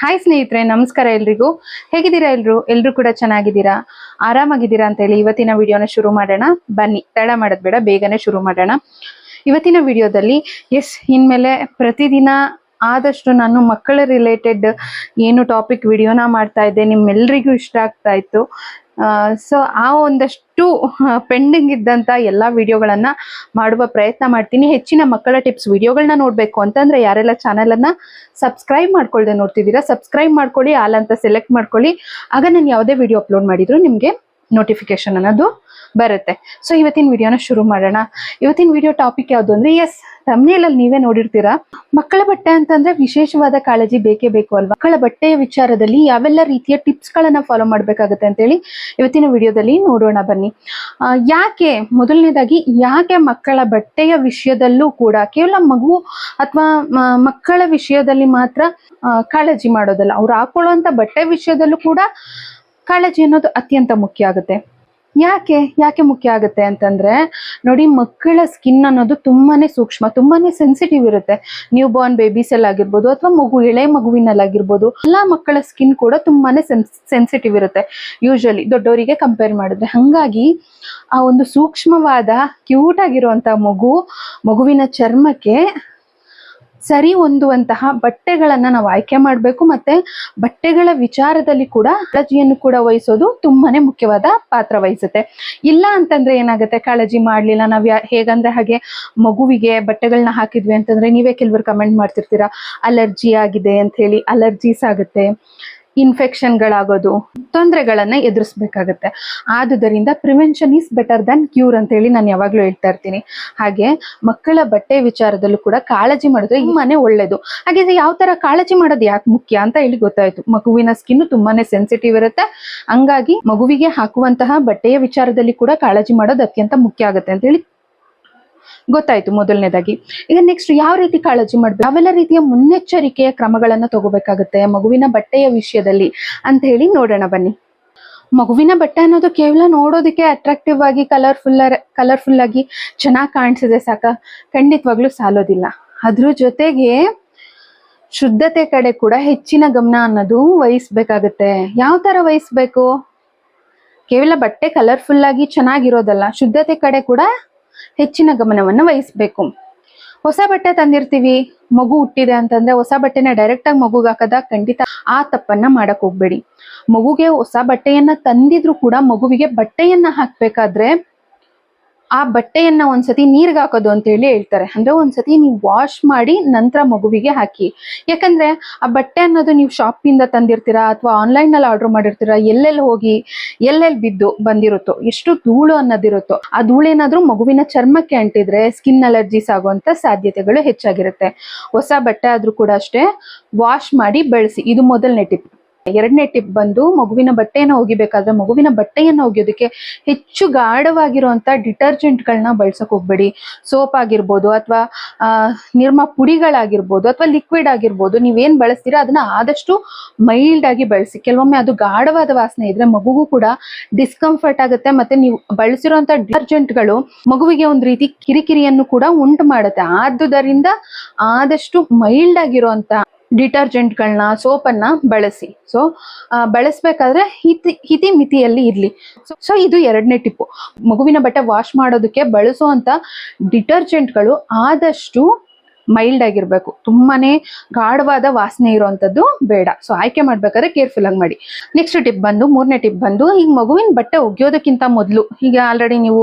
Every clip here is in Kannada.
ಹಾಯ್ ಸ್ನೇಹಿತರೆ, ನಮಸ್ಕಾರ ಎಲ್ರಿಗೂ. ಹೇಗಿದ್ದೀರಾ ಎಲ್ರು? ಎಲ್ರು ಕೂಡ ಚೆನ್ನಾಗಿದ್ದೀರಾ? ಆರಾಮಾಗಿದ್ದೀರಾ ಅಂತ ಹೇಳಿ ಇವತ್ತಿನ ವಿಡಿಯೋನ ಶುರು ಮಾಡೋಣ. ಬನ್ನಿ, ತಡ ಮಾಡೋದ್ ಬೇಡ, ಬೇಗನೆ ಶುರು ಮಾಡೋಣ. ಇವತ್ತಿನ ವಿಡಿಯೋದಲ್ಲಿ ಎಸ್ ಇನ್ಮೇಲೆ ಪ್ರತಿದಿನ ಆದಷ್ಟು ನಾನು ಮಕ್ಕಳ ರಿಲೇಟೆಡ್ ಏನು ಟಾಪಿಕ್ ವಿಡಿಯೋನ ಮಾಡ್ತಾ ಇದ್ದೆ ನಿಮ್ಮೆಲ್ಲರಿಗೂ ಇಷ್ಟ ಆಗ್ತಾ ಇತ್ತು. ಸೊ ಆ ಒಂದಷ್ಟು ಪೆಂಡಿಂಗ್ ಇದ್ದಂಥ ಎಲ್ಲ ವಿಡಿಯೋಗಳನ್ನ ಮಾಡುವ ಪ್ರಯತ್ನ ಮಾಡ್ತೀನಿ. ಹೆಚ್ಚಿನ ಮಕ್ಕಳ ಟಿಪ್ಸ್ ವಿಡಿಯೋಗಳನ್ನ ನೋಡಬೇಕು ಅಂತಂದ್ರೆ ಯಾರೆಲ್ಲ ಚಾನೆಲ್ ಅನ್ನ ಸಬ್ಸ್ಕ್ರೈಬ್ ಮಾಡ್ಕೊಳ್ದೆ ನೋಡ್ತಿದ್ದೀರಾ ಸಬ್ಸ್ಕ್ರೈಬ್ ಮಾಡ್ಕೊಳ್ಳಿ, ಆಲ್ ಅಂತ ಸೆಲೆಕ್ಟ್ ಮಾಡ್ಕೊಳ್ಳಿ. ಆಗ ನಾನು ಯಾವುದೇ ವಿಡಿಯೋ ಅಪ್ಲೋಡ್ ಮಾಡಿದ್ರು ನಿಮಗೆ ನೋಟಿಫಿಕೇಶನ್ ಅನ್ನೋದು ಬರುತ್ತೆ. ಸೊ ಇವತ್ತಿನ ವಿಡಿಯೋನ ಶುರು ಮಾಡೋಣ. ಇವತ್ತಿನ ವಿಡಿಯೋ ಟಾಪಿಕ್ ಯಾವುದು ಅಂದ್ರೆ ಎಸ್ ತಮ್ನೇಲಲ್ಲಿ ನೀವೇ ನೋಡಿರ್ತೀರಾ. ಮಕ್ಕಳ ಬಟ್ಟೆ ಅಂತಂದ್ರೆ ವಿಶೇಷವಾದ ಕಾಳಜಿ ಬೇಕೇ ಬೇಕು ಅಲ್ವಾ? ಮಕ್ಕಳ ಬಟ್ಟೆಯ ವಿಚಾರದಲ್ಲಿ ಯಾವೆಲ್ಲ ರೀತಿಯ ಟಿಪ್ಸ್ ಗಳನ್ನ ಫಾಲೋ ಮಾಡ್ಬೇಕಾಗುತ್ತೆ ಅಂತೇಳಿ ಇವತ್ತಿನ ವಿಡಿಯೋದಲ್ಲಿ ನೋಡೋಣ ಬನ್ನಿ. ಯಾಕೆ, ಮೊದಲನೇದಾಗಿ ಯಾಕೆ ಮಕ್ಕಳ ಬಟ್ಟೆಯ ವಿಷಯದಲ್ಲೂ ಕೂಡ, ಕೇವಲ ಮಗು ಅಥವಾ ಮಕ್ಕಳ ವಿಷಯದಲ್ಲಿ ಮಾತ್ರ ಕಾಳಜಿ ಮಾಡೋದಲ್ಲ? ಅವ್ರು ಹಾಕೊಳ್ಳುವಂತ ಬಟ್ಟೆ ವಿಷಯದಲ್ಲೂ ಕೂಡ ಕಾಳಜಿ ಅನ್ನೋದು ಅತ್ಯಂತ ಮುಖ್ಯ ಆಗುತ್ತೆ. ಯಾಕೆ ಯಾಕೆ ಮುಖ್ಯ ಆಗುತ್ತೆ ಅಂತಂದ್ರೆ, ನೋಡಿ ಮಕ್ಕಳ ಸ್ಕಿನ್ ಅನ್ನೋದು ತುಂಬಾನೇ ಸೂಕ್ಷ್ಮ, ತುಂಬಾನೇ ಸೆನ್ಸಿಟಿವ್ ಇರುತ್ತೆ. ನ್ಯೂ ಬಾರ್ನ್ ಬೇಬೀಸ್ ಅಲ್ಲಿ ಆಗಿರ್ಬೋದು ಅಥವಾ ಮಗು, ಎಳೆ ಮಗುವಿನಲ್ಲಾಗಿರ್ಬೋದು, ಎಲ್ಲಾ ಮಕ್ಕಳ ಸ್ಕಿನ್ ಕೂಡ ತುಂಬಾನೇ ಸೆನ್ಸಿಟಿವ್ ಇರುತ್ತೆ. ಯೂಶಲಿ ದೊಡ್ಡವರಿಗೆ ಕಂಪೇರ್ ಮಾಡಿದ್ರೆ. ಹಂಗಾಗಿ, ಆ ಒಂದು ಸೂಕ್ಷ್ಮವಾದ ಕ್ಯೂಟ್ ಆಗಿರುವಂತ ಮಗು, ಮಗುವಿನ ಚರ್ಮಕ್ಕೆ ಸರಿ ಹೊಂದುವಂತಹ ಬಟ್ಟೆಗಳನ್ನ ನಾವು ಆಯ್ಕೆ ಮಾಡಬೇಕು ಮತ್ತೆ ಬಟ್ಟೆಗಳ ವಿಚಾರದಲ್ಲಿ ಕೂಡ ಕಾಳಜಿಯನ್ನು ಕೂಡ ವಹಿಸೋದು ತುಂಬಾನೇ ಮುಖ್ಯವಾದ ಪಾತ್ರ ವಹಿಸುತ್ತೆ. ಇಲ್ಲ ಅಂತಂದ್ರೆ ಏನಾಗುತ್ತೆ? ಕಾಳಜಿ ಮಾಡ್ಲಿಲ್ಲ, ನಾವ್ ಹೇಗಂದ್ರೆ ಹಾಗೆ ಮಗುವಿಗೆ ಬಟ್ಟೆಗಳನ್ನ ಹಾಕಿದ್ವಿ ಅಂತಂದ್ರೆ ನೀವೇ ಕೆಲವರು ಕಮೆಂಟ್ ಮಾಡ್ತಿರ್ತೀರಾ? ಅಲರ್ಜಿ ಆಗಿದೆ ಅಂತ ಹೇಳಿ ಅಲರ್ಜೀಸ್ ಆಗುತ್ತೆ. ಇನ್ಫೆಕ್ಷನ್ಗಳಾಗೋದು ತೊಂದರೆಗಳನ್ನ ಎದುರಿಸ್ಬೇಕಾಗತ್ತೆ. ಆದುದರಿಂದ prevention is better than cure ಅಂತ ಹೇಳಿ ನಾನು ಯಾವಾಗ್ಲೂ ಹೇಳ್ತಾ ಇರ್ತೀನಿ. ಹಾಗೆ ಮಕ್ಕಳ ಬಟ್ಟೆ ವಿಚಾರದಲ್ಲೂ ಕೂಡ ಕಾಳಜಿ ಮಾಡಿದ್ರೆ ತುಂಬಾನೇ ಒಳ್ಳೇದು. ಹಾಗೆ ಯಾವ ತರ ಕಾಳಜಿ ಮಾಡೋದು ಯಾಕೆ ಮುಖ್ಯ ಅಂತ ಹೇಳಿ ಗೊತ್ತಾಯ್ತು. ಮಗುವಿನ ಸ್ಕಿನ್ ತುಂಬಾನೇ ಸೆನ್ಸಿಟಿವ್ ಇರುತ್ತೆ. ಹಂಗಾಗಿ ಮಗುವಿಗೆ ಹಾಕುವಂತಹ ಬಟ್ಟೆಯ ವಿಚಾರದಲ್ಲಿ ಕೂಡ ಕಾಳಜಿ ಮಾಡೋದು ಅತ್ಯಂತ ಮುಖ್ಯ ಆಗುತ್ತೆ ಅಂತ ಹೇಳಿ ಗೊತ್ತಾಯ್ತು ಮೊದಲನೇದಾಗಿ. ಈಗ ನೆಕ್ಸ್ಟ್ ಯಾವ ರೀತಿ ಕಾಳಜಿ ಮಾಡ್ಬೇಕು? ಯಾವೆಲ್ಲ ರೀತಿಯ ಮುನ್ನೆಚ್ಚರಿಕೆಯ ಕ್ರಮಗಳನ್ನ ತಗೋಬೇಕಾಗುತ್ತೆ? ಮಗುವಿನ ಬಟ್ಟೆಯ ವಿಷಯದಲ್ಲಿ ಅಂತ ಹೇಳಿ ನೋಡೋಣ ಬನ್ನಿ. ಮಗುವಿನ ಬಟ್ಟೆ ಅನ್ನೋದು ಕೇವಲ ನೋಡೋದಕ್ಕೆ ಅಟ್ರಾಕ್ಟಿವ್ ಆಗಿ ಕಲರ್ಫುಲ್ ಕಲರ್ಫುಲ್ ಆಗಿ ಚೆನ್ನಾಗಿ ಕಾಣಿಸಿದ್ರೆ ಸಾಕ? ಖಂಡಿತವಾಗ್ಲೂ ಸಾಲೋದಿಲ್ಲ. ಅದ್ರ ಜೊತೆಗೆ ಶುದ್ಧತೆ ಕಡೆ ಕೂಡ ಹೆಚ್ಚಿನ ಗಮನ ಅನ್ನೋದು ವಹಿಸ್ಬೇಕಾಗತ್ತೆ. ಯಾವ ತರ ವಹಿಸ್ಬೇಕು? ಕೇವಲ ಬಟ್ಟೆ ಕಲರ್ಫುಲ್ ಆಗಿ ಚೆನ್ನಾಗಿರೋದಲ್ಲ, ಶುದ್ಧತೆ ಕಡೆ ಕೂಡ ಹೆಚ್ಚಿನ ಗಮನವನ್ನು ವಹಿಸ್ಬೇಕು. ಹೊಸ ಬಟ್ಟೆ ತಂದಿರ್ತೀವಿ, ಮಗು ಹುಟ್ಟಿದೆ ಅಂತಂದ್ರೆ ಹೊಸ ಬಟ್ಟೆನ ಡೈರೆಕ್ಟ್ ಆಗಿ ಮಗುಗೆ ಹಾಕದ ಖಂಡಿತ ಆ ತಪ್ಪನ್ನ ಮಾಡಕ್ ಹೋಗ್ಬೇಡಿ. ಮಗುಗೆ ಹೊಸ ಬಟ್ಟೆಯನ್ನ ತಂದಿದ್ರು ಕೂಡ ಮಗುವಿಗೆ ಬಟ್ಟೆಯನ್ನ ಹಾಕ್ಬೇಕಾದ್ರೆ ಆ ಬಟ್ಟೆಯನ್ನ ಒಂದ್ಸತಿ ನೀರ್ಗೆ ಹಾಕೋದು ಅಂತ ಹೇಳಿ ಹೇಳ್ತಾರೆ. ಅಂದ್ರೆ ಒಂದ್ಸತಿ ನೀವು ವಾಶ್ ಮಾಡಿ ನಂತರ ಮಗುವಿಗೆ ಹಾಕಿ. ಯಾಕಂದ್ರೆ ಆ ಬಟ್ಟೆ ಅನ್ನೋದು ನೀವು ಶಾಪಿಂದ ತಂದಿರ್ತೀರಾ ಅಥವಾ ಆನ್ಲೈನ್ನಲ್ಲಿ ಆರ್ಡರ್ ಮಾಡಿರ್ತೀರಾ, ಎಲ್ಲೆಲ್ಲಿ ಹೋಗಿ, ಎಲ್ಲೆಲ್ಲಿ ಬಿದ್ದು ಬಂದಿರುತ್ತೋ, ಎಷ್ಟು ಧೂಳು ಅನ್ನೋದಿರುತ್ತೋ, ಆ ಧೂಳೇನಾದ್ರೂ ಮಗುವಿನ ಚರ್ಮಕ್ಕೆ ಅಂಟಿದ್ರೆ ಸ್ಕಿನ್ ಅಲರ್ಜೀಸ್ ಆಗುವಂತ ಸಾಧ್ಯತೆಗಳು ಹೆಚ್ಚಾಗಿರುತ್ತೆ. ಹೊಸ ಬಟ್ಟೆ ಆದ್ರೂ ಕೂಡ ಅಷ್ಟೇ ವಾಶ್ ಮಾಡಿ ಬೆಳೆಸಿ. ಇದು ಮೊದಲನೇ ಟಿಪ್ ಎರಡನೇ ಟಿಪ್ ಬಂದು ಮಗುವಿನ ಬಟ್ಟೆಯನ್ನು ಒಗಿಬೇಕಾದ್ರೆ ಮಗುವಿನ ಬಟ್ಟೆಯನ್ನು ಒಗೆಯೋದಕ್ಕೆ ಹೆಚ್ಚು ಗಾಢವಾಗಿರುವಂತ ಡಿಟರ್ಜೆಂಟ್ಗಳನ್ನ ಬಳಸಕ್ ಹೋಗ್ಬೇಡಿ. ಸೋಪ್ ಆಗಿರ್ಬೋದು ಅಥವಾ ನಿರ್ಮ ಪುಡಿಗಳಾಗಿರ್ಬೋದು ಅಥವಾ ಲಿಕ್ವಿಡ್ ಆಗಿರ್ಬೋದು ನೀವೇನ್ ಬಳಸ್ತೀರಾ ಅದನ್ನ ಆದಷ್ಟು ಮೈಲ್ಡ್ ಆಗಿ ಬಳಸಿ. ಕೆಲವೊಮ್ಮೆ ಅದು ಗಾಢವಾದ ವಾಸನೆ ಇದ್ರೆ ಮಗುಗೂ ಕೂಡ ಡಿಸ್ಕಂಫರ್ಟ್ ಆಗುತ್ತೆ ಮತ್ತೆ ನೀವು ಬಳಸಿರುವಂತ ಡಿಟರ್ಜೆಂಟ್ಗಳು ಮಗುವಿಗೆ ಒಂದು ರೀತಿ ಕಿರಿಕಿರಿಯನ್ನು ಕೂಡ ಉಂಟು ಮಾಡುತ್ತೆ. ಆದುದರಿಂದ ಆದಷ್ಟು ಮೈಲ್ಡ್ ಆಗಿರುವಂತ ಡಿಟರ್ಜೆಂಟ್ಗಳನ್ನ, ಸೋಪನ್ನ ಬಳಸಿ. ಸೊ ಬಳಸ್ಬೇಕಾದ್ರೆ ಹಿತಿ ಹಿತಿ ಮಿತಿಯಲ್ಲಿ ಇರ್ಲಿ. ಸೊ ಇದು ಎರಡನೇ ಟಿಪ್ಪು. ಮಗುವಿನ ಬಟ್ಟೆ ವಾಶ್ ಮಾಡೋದಕ್ಕೆ ಬಳಸುವಂತ ಡಿಟರ್ಜೆಂಟ್ಗಳು ಆದಷ್ಟು ಮೈಲ್ಡ್ ಆಗಿರ್ಬೇಕು. ತುಂಬಾನೇ ಗಾಢವಾದ ವಾಸನೆ ಇರುವಂತದ್ದು ಬೇಡ. ಸೊ ಆಯ್ಕೆ ಮಾಡ್ಬೇಕಾದ್ರೆ ಕೇರ್ಫುಲ್ ಆಗಿ ಮಾಡಿ. ನೆಕ್ಸ್ಟ್ ಟಿಪ್ ಬಂದು, ಮೂರನೇ ಟಿಪ್ ಬಂದು ಈಗ ಮಗುವಿನ ಬಟ್ಟೆ ಒಗೆಯೋದಕ್ಕಿಂತ ಮೊದಲು. ಈಗ ಆಲ್ರೆಡಿ ನೀವು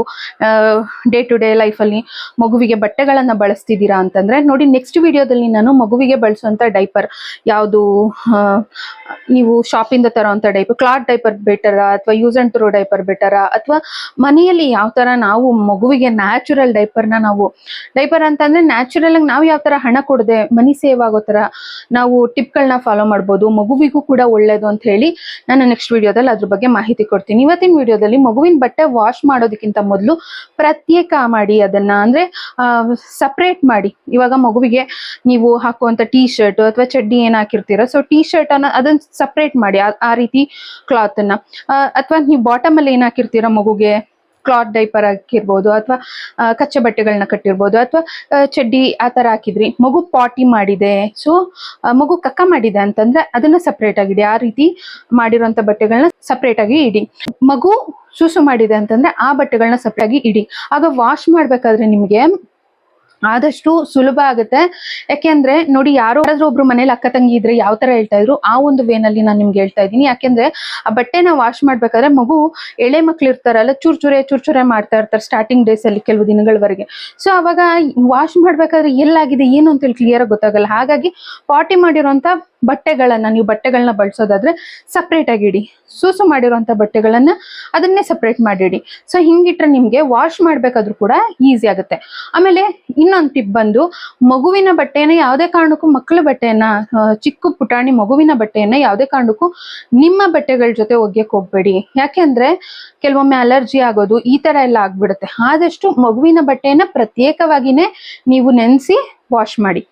ಡೇ ಟು ಡೇ ಲೈಫ್ ಅಲ್ಲಿ ಮಗುವಿಗೆ ಬಟ್ಟೆಗಳನ್ನ ಬಳಸ್ತಿದ್ದೀರಾ ಅಂತಂದ್ರೆ, ನೋಡಿ ನೆಕ್ಸ್ಟ್ ವಿಡಿಯೋದಲ್ಲಿ ನಾನು ಮಗುವಿಗೆ ಬಳಸುವಂತ ಡೈಪರ್ ಯಾವುದು ನೀವು ಶಾಪಿಂದ ತರೋಂತ ಡೈಪರ್ ಕ್ಲಾತ್ ಡೈಪರ್ ಬೆಟರಾ ಅಥವಾ ಯೂಸ್ ಅಂಡ್ ಥ್ರೋ ಡೈಪರ್ ಬೆಟರಾ ಅಥವಾ ಮನೆಯಲ್ಲಿ ಯಾವ ತರ ನಾವು ಮಗುವಿಗೆ ನ್ಯಾಚುರಲ್ ಡೈಪರ್ನ ನಾವು ಡೈಪರ್ ಅಂತಂದ್ರೆ ನ್ಯಾಚುರಲ್ ಆಗಿ ನಾವು ಯಾವ ತರ ಹಣ ಕೊಡದೆ ಮನಿ ಸೇವ್ ಆಗೋ ತರ ನಾವು ಟಿಪ್ಗಳನ್ನ ಫಾಲೋ ಮಾಡ್ಬೋದು, ಮಗುವಿಗೂ ಕೂಡ ಒಳ್ಳೇದು ಅಂತ ಹೇಳಿ ನಾನು ನೆಕ್ಸ್ಟ್ ವಿಡಿಯೋದಲ್ಲಿ ಅದ್ರ ಬಗ್ಗೆ ಮಾಹಿತಿ ಕೊಡ್ತೀನಿ. ಇವತ್ತಿನ ವಿಡಿಯೋದಲ್ಲಿ ಮಗುವಿನ ಬಟ್ಟೆ ವಾಶ್ ಮಾಡೋದಕ್ಕಿಂತ ಮೊದಲು ಪ್ರತ್ಯೇಕ ಮಾಡಿ ಅದನ್ನ ಅಂದ್ರೆ ಸಪ್ರೇಟ್ ಮಾಡಿ. ಇವಾಗ ಮಗುವಿಗೆ ನೀವು ಹಾಕುವಂತ ಟೀ ಶರ್ಟ್ ಅಥವಾ ಚಡ್ಡಿ ಏನ್ ಹಾಕಿರ್ತೀರ ಸೊ ಟೀ ಶರ್ಟ್ ಅನ್ನ ಅದನ್ನ ಸಪ್ರೇಟ್ ಮಾಡಿ, ಆ- ಆ ರೀತಿ ಕ್ಲಾತ್ ಅನ್ನ. ಅಥವಾ ನೀವು ಬಾಟಮ್ ಅಲ್ಲಿ ಏನ್ ಹಾಕಿರ್ತೀರ ಮಗುಗೆ ಕ್ಲಾತ್ ಡೈಪರ್ ಹಾಕಿರ್ಬೋದು ಅಥವಾ ಕಚ್ಚೆ ಬಟ್ಟೆಗಳನ್ನ ಕಟ್ಟಿರ್ಬೋದು ಅಥವಾ ಚಡ್ಡಿ ಆ ತರ ಹಾಕಿದ್ರಿ. ಮಗು ಪಾಟಿ ಮಾಡಿದೆ. ಸೊ ಮಗು ಕಕ್ಕ ಮಾಡಿದೆ ಅಂತಂದ್ರೆ ಅದನ್ನ ಸಪ್ರೇಟ್ ಆಗಿಡಿ. ಆ ರೀತಿ ಮಾಡಿರೋಂಥ ಬಟ್ಟೆಗಳನ್ನ ಸಪ್ರೇಟ್ ಆಗಿ ಇಡಿ. ಮಗು ಸೂಸು ಮಾಡಿದೆ ಅಂತಂದ್ರೆ ಆ ಬಟ್ಟೆಗಳನ್ನ ಸಪ್ರೇಟ್ ಆಗಿ ಇಡಿ. ಆಗ ವಾಶ್ ಮಾಡ್ಬೇಕಾದ್ರೆ ನಿಮ್ಗೆ ಆದಷ್ಟು ಸುಲಭ ಆಗುತ್ತೆ. ಯಾಕೆಂದ್ರೆ ನೋಡಿ ಯಾರೋ ಯಾರಾದ್ರೂ ಒಬ್ರು ಮನೇಲಿ ಅಕ್ಕ ತಂಗಿ ಇದ್ರೆ ಯಾವ ತರ ಹೇಳ್ತಾ ಇದ್ರು, ಆ ಒಂದು ವೇನಲ್ಲಿ ನಾನು ನಿಮ್ಗೆ ಹೇಳ್ತಾ ಇದ್ದೀನಿ. ಯಾಕೆಂದ್ರೆ ಆ ಬಟ್ಟೆನ ವಾಶ್ ಮಾಡ್ಬೇಕಾದ್ರೆ ಮಗು ಎಳೆ ಮಕ್ಳು ಇರ್ತಾರಲ್ಲ, ಚೂರ್ ಚೂರೆ ಚೂರ್ ಚೂರೆ ಮಾಡ್ತಾ ಇರ್ತಾರೆ ಸ್ಟಾರ್ಟಿಂಗ್ ಡೇಸ್ ಅಲ್ಲಿ ಕೆಲವು ದಿನಗಳವರೆಗೆ. ಸೊ ಅವಾಗ ವಾಶ್ ಮಾಡ್ಬೇಕಾದ್ರೆ ಎಲ್ಲಾಗಿದೆ, ಏನು ಅಂತ ಹೇಳಿ ಕ್ಲಿಯರ್ ಗೊತ್ತಾಗಲ್ಲ. ಹಾಗಾಗಿ ಪಾಟಿ ಮಾಡಿರೋಂಥ ಬಟ್ಟೆಗಳನ್ನ, ನೀವು ಬಟ್ಟೆಗಳನ್ನ ಬಳಸೋದಾದ್ರೆ ಸಪ್ರೇಟ್ ಆಗಿ ಇಡಿ ಸೂಸು ಮಾಡಿರುವಂಥ ಬಟ್ಟೆಗಳನ್ನ ಅದನ್ನೇ ಸಪ್ರೇಟ್ ಮಾಡಿಡಿ. ಸೊ ಹಿಂಗಿಟ್ರೆ ನಿಮ್ಗೆ ವಾಶ್ ಮಾಡ್ಬೇಕಾದ್ರೂ ಕೂಡ ಈಸಿ ಆಗುತ್ತೆ. ಆಮೇಲೆ ಇನ್ನೊಂದು ಟಿಪ್ ಬಂದು, ಮಗುವಿನ ಬಟ್ಟೆನ ಯಾವುದೇ ಕಾರಣಕ್ಕೂ, ಮಕ್ಕಳ ಬಟ್ಟೆಯನ್ನ ಚಿಕ್ಕ ಪುಟಾಣಿ ಮಗುವಿನ ಬಟ್ಟೆಯನ್ನ ಯಾವುದೇ ಕಾರಣಕ್ಕೂ ನಿಮ್ಮ ಬಟ್ಟೆಗಳ ಜೊತೆ ಒಗ್ಗಕ್ಕೆ ಹೋಗ್ಬೇಡಿ. ಯಾಕೆಂದ್ರೆ ಕೆಲವೊಮ್ಮೆ ಅಲರ್ಜಿ ಆಗೋದು ಈ ತರ ಎಲ್ಲ ಆಗ್ಬಿಡುತ್ತೆ. ಆದಷ್ಟು ಮಗುವಿನ ಬಟ್ಟೆಯನ್ನ ಪ್ರತ್ಯೇಕವಾಗಿನೇ ನೀವು ನೆನೆಸಿ ವಾಶ್ ಮಾಡಿ.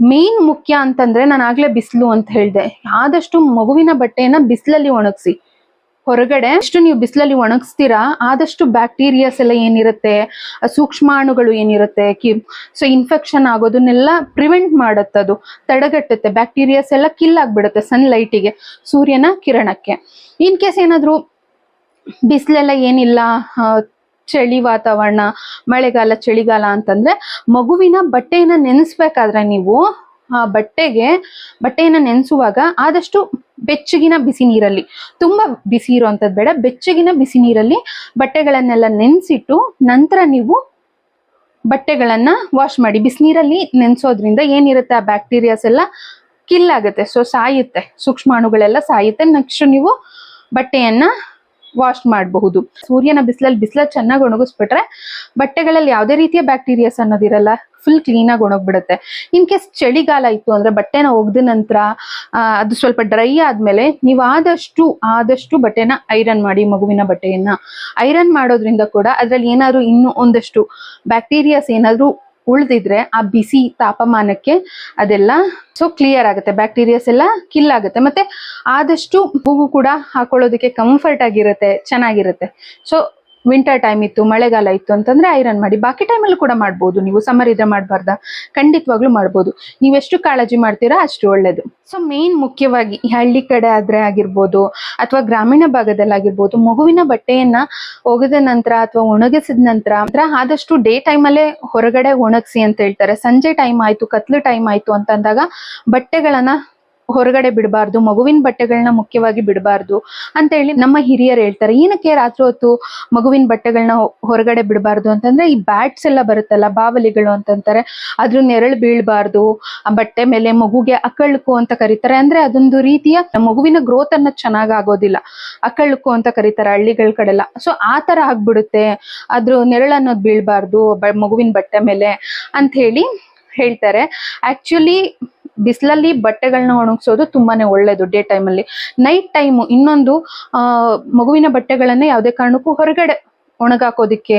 ಮೇನ್ ಮುಖ್ಯ ಅಂತಂದ್ರೆ ನಾನು ಆಗ್ಲೇ ಬಿಸಿಲು ಅಂತ ಹೇಳ್ದೆ. ಆದಷ್ಟು ಮಗುವಿನ ಬಟ್ಟೆಯನ್ನ ಬಿಸಿಲಲ್ಲಿ ಒಣಗಿಸಿ. ಹೊರಗಡೆ ಎಷ್ಟು ನೀವು ಬಿಸಿಲಲ್ಲಿ ಒಣಗಿಸ್ತೀರಾ, ಆದಷ್ಟು ಬ್ಯಾಕ್ಟೀರಿಯಾಸ್ ಎಲ್ಲ ಏನಿರುತ್ತೆ ಸೂಕ್ಷ್ಮಾಣುಗಳು ಏನಿರುತ್ತೆ, ಕಿ, ಸೊ ಇನ್ಫೆಕ್ಷನ್ ಆಗೋದನ್ನೆಲ್ಲ ಪ್ರಿವೆಂಟ್ ಮಾಡುತ್ತದು ತಡೆಗಟ್ಟುತ್ತೆ, ಬ್ಯಾಕ್ಟೀರಿಯಾಸ್ ಎಲ್ಲ ಕಿಲ್ ಆಗಿಬಿಡುತ್ತೆ ಸನ್ ಲೈಟಿಗೆ ಸೂರ್ಯನ ಕಿರಣಕ್ಕೆ. ಇನ್ ಕೇಸ್ ಏನಾದರೂ ಬಿಸಿಲೆಲ್ಲ ಏನಿಲ್ಲ ಚಳಿ ವಾತಾವರಣ, ಮಳೆಗಾಲ, ಚಳಿಗಾಲ ಅಂತಂದ್ರೆ ಮಗುವಿನ ಬಟ್ಟೆಯನ್ನ ನೆನೆಸ್ಬೇಕಾದ್ರೆ ನೀವು, ಆ, ಬಟ್ಟೆಗೆ, ಬಟ್ಟೆಯನ್ನ ನೆನೆಸುವಾಗ ಆದಷ್ಟು ಬೆಚ್ಚಗಿನ ಬಿಸಿ ನೀರಲ್ಲಿ, ತುಂಬಾ ಬಿಸಿ ಇರುವಂತದ್ ಬೇಡ, ಬೆಚ್ಚಗಿನ ಬಿಸಿ ನೀರಲ್ಲಿ ಬಟ್ಟೆಗಳನ್ನೆಲ್ಲ ನೆನೆಸಿಟ್ಟು ನಂತರ ನೀವು ಬಟ್ಟೆಗಳನ್ನ ವಾಶ್ ಮಾಡಿ ಬಿಸಿನೀರಲ್ಲಿ ನೆನೆಸೋದ್ರಿಂದ ಏನಿರುತ್ತೆ ಆ ಬ್ಯಾಕ್ಟೀರಿಯಾಸ್ ಎಲ್ಲ ಕಿಲ್ ಆಗುತ್ತೆ ಸೊ ಸಾಯುತ್ತೆ, ಸೂಕ್ಷ್ಮಾಣುಗಳೆಲ್ಲ ಸಾಯುತ್ತೆ, ನೆಕ್ಸ್ಟ್ ನೀವು ಬಟ್ಟೆಯನ್ನ ವಾಶ್ ಮಾಡಬಹುದು. ಸೂರ್ಯನ ಬಿಸಿಲಲ್ಲಿ ಬಿಸಿಲ ಚೆನ್ನಾಗಿ ಒಣಗಿಸ್ಬಿಟ್ರೆ ಬಟ್ಟೆಗಳಲ್ಲಿ ಯಾವುದೇ ರೀತಿಯ ಬ್ಯಾಕ್ಟೀರಿಯಾಸ್ ಅನ್ನೋದಿರಲ್ಲ ಫುಲ್ ಕ್ಲೀನ್ ಆಗಿ ಒಣಗ್ಬಿಡುತ್ತೆ. ಇನ್ ಕೇಸ್ ಚಳಿಗಾಲ ಇತ್ತು ಅಂದ್ರೆ ಬಟ್ಟೆನ ಒಗ್ದ ನಂತರ ಅದು ಸ್ವಲ್ಪ ಡ್ರೈ ಆದ್ಮೇಲೆ ನೀವು ಆದಷ್ಟು ಆದಷ್ಟು ಬಟ್ಟೆನ ಐರನ್ ಮಾಡಿ, ಮಗುವಿನ ಬಟ್ಟೆಯನ್ನ. ಐರನ್ ಮಾಡೋದ್ರಿಂದ ಕೂಡ ಅದ್ರಲ್ಲಿ ಏನಾದ್ರು ಇನ್ನು ಒಂದಷ್ಟು ಬ್ಯಾಕ್ಟೀರಿಯಾಸ್ ಏನಾದ್ರು ಉಳಿದಿದ್ರೆ ಆ ಬಿಸಿ ತಾಪಮಾನಕ್ಕೆ ಅದೆಲ್ಲ ಸೊ ಕ್ಲಿಯರ್ ಆಗುತ್ತೆ. ಬ್ಯಾಕ್ಟೀರಿಯಾಸ್ ಎಲ್ಲ ಕಿಲ್ ಆಗುತ್ತೆ. ಮತ್ತೆ ಆದಷ್ಟು ಹೂವು ಕೂಡ ಹಾಕೊಳ್ಳೋದಕ್ಕೆ ಕಂಫರ್ಟ್ ಆಗಿರುತ್ತೆ, ಚೆನ್ನಾಗಿರುತ್ತೆ. ಸೊ ವಿಂಟರ್ ಟೈಮ್ ಇತ್ತು, ಮಳೆಗಾಲ ಇತ್ತು ಅಂತಂದ್ರೆ ಐರನ್ ಮಾಡಿ. ಬಾಕಿ ಟೈಮಲ್ಲೂ ಕೂಡ ಮಾಡ್ಬೋದು. ನೀವು ಸಮ್ಮರ್ ಇದ್ರೆ ಮಾಡಬಾರ್ದ. ಖಂಡಿತವಾಗ್ಲೂ ಮಾಡ್ಬೋದು. ನೀವೆಷ್ಟು ಕಾಳಜಿ ಮಾಡ್ತೀರಾ ಅಷ್ಟು ಒಳ್ಳೇದು. ಸೊ ಮೇನ್ ಮುಖ್ಯವಾಗಿ ಹಳ್ಳಿ ಕಡೆ ಆದ್ರೆ ಆಗಿರ್ಬೋದು, ಅಥವಾ ಗ್ರಾಮೀಣ ಭಾಗದಲ್ಲಾಗಿರ್ಬೋದು ಮಗುವಿನ ಬಟ್ಟೆಯನ್ನ ಒಗೆದ ನಂತರ ಅಥವಾ ಒಣಗಿಸಿದ ನಂತರ ನಂತರ ಆದಷ್ಟು ಡೇ ಟೈಮಲ್ಲೇ ಹೊರಗಡೆ ಒಣಗಿಸಿ ಅಂತ ಹೇಳ್ತಾರೆ. ಸಂಜೆ ಟೈಮ್ ಆಯ್ತು, ಕತ್ಲು ಟೈಮ್ ಆಯ್ತು ಅಂತಂದಾಗ ಬಟ್ಟೆಗಳನ್ನ ಹೊರಗಡೆ ಬಿಡಬಾರ್ದು, ಮಗುವಿನ ಬಟ್ಟೆಗಳನ್ನ ಮುಖ್ಯವಾಗಿ ಬಿಡಬಾರ್ದು ಅಂತ ಹೇಳಿ ನಮ್ಮ ಹಿರಿಯರು ಹೇಳ್ತಾರೆ. ಏನಕ್ಕೆ ರಾತ್ರಿ ಹೊತ್ತು ಮಗುವಿನ ಬಟ್ಟೆಗಳನ್ನ ಹೊರಗಡೆ ಬಿಡಬಾರ್ದು ಅಂತಂದ್ರೆ ಈ ಬ್ಯಾಟ್ಸ್ ಎಲ್ಲ ಬರುತ್ತಲ್ಲ, ಬಾವಲಿಗಳು ಅಂತಂತಾರೆ, ಅದ್ರ ನೆರಳು ಬೀಳಬಾರ್ದು, ಆ ಬಟ್ಟೆ ಮೇಲೆ ಮಗುಗೆ ಅಕಳ್ಕು ಅಂತ ಕರೀತಾರೆ. ಅಂದ್ರೆ ಅದೊಂದು ರೀತಿಯ ಮಗುವಿನ ಗ್ರೋತ್ ಅನ್ನ ಚೆನ್ನಾಗ್ ಆಗೋದಿಲ್ಲ ಅಕಳ್ಕು ಅಂತ ಕರೀತಾರೆ ಹಳ್ಳಿಗಳ ಕಡೆಲ್ಲ. ಸೊ ಆ ತರ ಆಗ್ಬಿಡುತ್ತೆ. ಅದ್ರ ನೆರಳು ಅನ್ನೋದು ಬೀಳ್ಬಾರ್ದು ಮಗುವಿನ ಬಟ್ಟೆ ಮೇಲೆ ಅಂತ ಹೇಳಿ ಹೇಳ್ತಾರೆ. ಆಕ್ಚುಲಿ ಬಿಸಿಲಲ್ಲಿ ಬಟ್ಟೆಗಳನ್ನ ಒಣಗಿಸೋದು ತುಂಬಾನೇ ಒಳ್ಳೇದು ಡೇ ಟೈಮಲ್ಲಿ. ನೈಟ್ ಟೈಮು ಇನ್ನೊಂದು ಮಗುವಿನ ಬಟ್ಟೆಗಳನ್ನ ಯಾವುದೇ ಕಾರಣಕ್ಕೂ ಹೊರಗಡೆ ಒಣಗಾಕೋದಿಕ್ಕೆ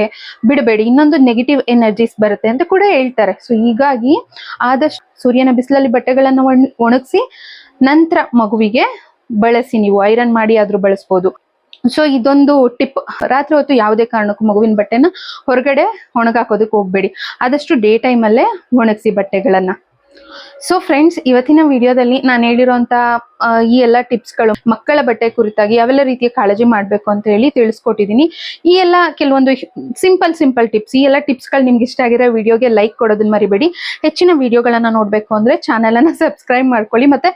ಬಿಡಬೇಡಿ. ಇನ್ನೊಂದು ನೆಗೆಟಿವ್ ಎನರ್ಜೀಸ್ ಬರುತ್ತೆ ಅಂತ ಕೂಡ ಹೇಳ್ತಾರೆ. ಸೊ ಹೀಗಾಗಿ ಆದಷ್ಟು ಸೂರ್ಯನ ಬಿಸಿಲಲ್ಲಿ ಬಟ್ಟೆಗಳನ್ನ ಒಣ, ಒಣಗಿಸಿ ನಂತರ ಮಗುವಿಗೆ ಬಳಸಿ ನೀವು ಐರನ್ ಮಾಡಿ ಆದ್ರೂ ಬಳಸ್ಬೋದು. ಸೊ ಇದೊಂದು ಟಿಪ್. ರಾತ್ರಿ ಹೊತ್ತು ಯಾವುದೇ ಕಾರಣಕ್ಕೂ ಮಗುವಿನ ಬಟ್ಟೆನ ಹೊರಗಡೆ ಒಣಗಾಕೋದಕ್ಕೆ ಹೋಗ್ಬೇಡಿ. ಆದಷ್ಟು ಡೇ ಟೈಮಲ್ಲೇ ಒಣಗಿಸಿ ಬಟ್ಟೆಗಳನ್ನ. ಸೊ ಫ್ರೆಂಡ್ಸ್ ಇವತ್ತಿನ ವಿಡಿಯೋದಲ್ಲಿ ನಾನು ಹೇಳಿರುವಂತ ಆ, ಈ ಎಲ್ಲ ಟಿಪ್ಸ್ಗಳು ಮಕ್ಕಳ ಬಟ್ಟೆ ಕುರಿತಾಗಿ ಯಾವೆಲ್ಲ ರೀತಿಯ ಕಾಳಜಿ ಮಾಡಬೇಕು ಅಂತ ಹೇಳಿ ತಿಳಿಸ್ಕೊಟ್ಟಿದ್ದೀನಿ ಈ ಎಲ್ಲ ಕೆಲವೊಂದು ಸಿಂಪಲ್ ಸಿಂಪಲ್ ಟಿಪ್ಸ್ ಈ ಎಲ್ಲ ಟಿಪ್ಸ್ಗಳು ನಿಮ್ಗೆ ಇಷ್ಟ ಆಗಿರೋ ವಿಡಿಯೋಗೆ ಲೈಕ್ ಕೊಡೋದನ್ನ ಮರಿಬೇಡಿ. ಹೆಚ್ಚಿನ ವಿಡಿಯೋಗಳನ್ನ ನೋಡಬೇಕು ಅಂದ್ರೆ ಚಾನೆಲ್ ಅನ್ನ ಸಬ್ಸ್ಕ್ರೈಬ್ ಮಾಡ್ಕೊಳ್ಳಿ ಮತ್ತೆ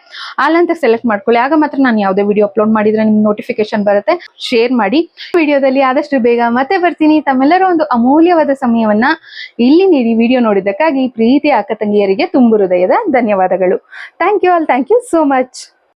ಆಲ್ ಅಂತ ಸೆಲೆಕ್ಟ್ ಮಾಡ್ಕೊಳ್ಳಿ. ಆಗ ಮಾತ್ರ ನಾನು ಯಾವುದೇ ವಿಡಿಯೋ ಅಪ್ಲೋಡ್ ಮಾಡಿದ್ರೆ ನಿಮ್ಗೆ ನೋಟಿಫಿಕೇಶನ್ ಬರುತ್ತೆ. ಶೇರ್ ಮಾಡಿ. ವಿಡಿಯೋದಲ್ಲಿ ಆದಷ್ಟು ಬೇಗ ಮತ್ತೆ ಬರ್ತೀನಿ. ತಮ್ಮೆಲ್ಲರ ಒಂದು ಅಮೂಲ್ಯವಾದ ಸಮಯವನ್ನ ಇಲ್ಲಿ ನೀಡಿ ವಿಡಿಯೋ ನೋಡಿದ್ದಕ್ಕಾಗಿ ಪ್ರೀತಿ ಅಕ್ಕ ತಂಗಿಯರಿಗೆ ತುಂಬು ಹೃದಯದ ಧನ್ಯವಾದಗಳು. Thank you all thank you so much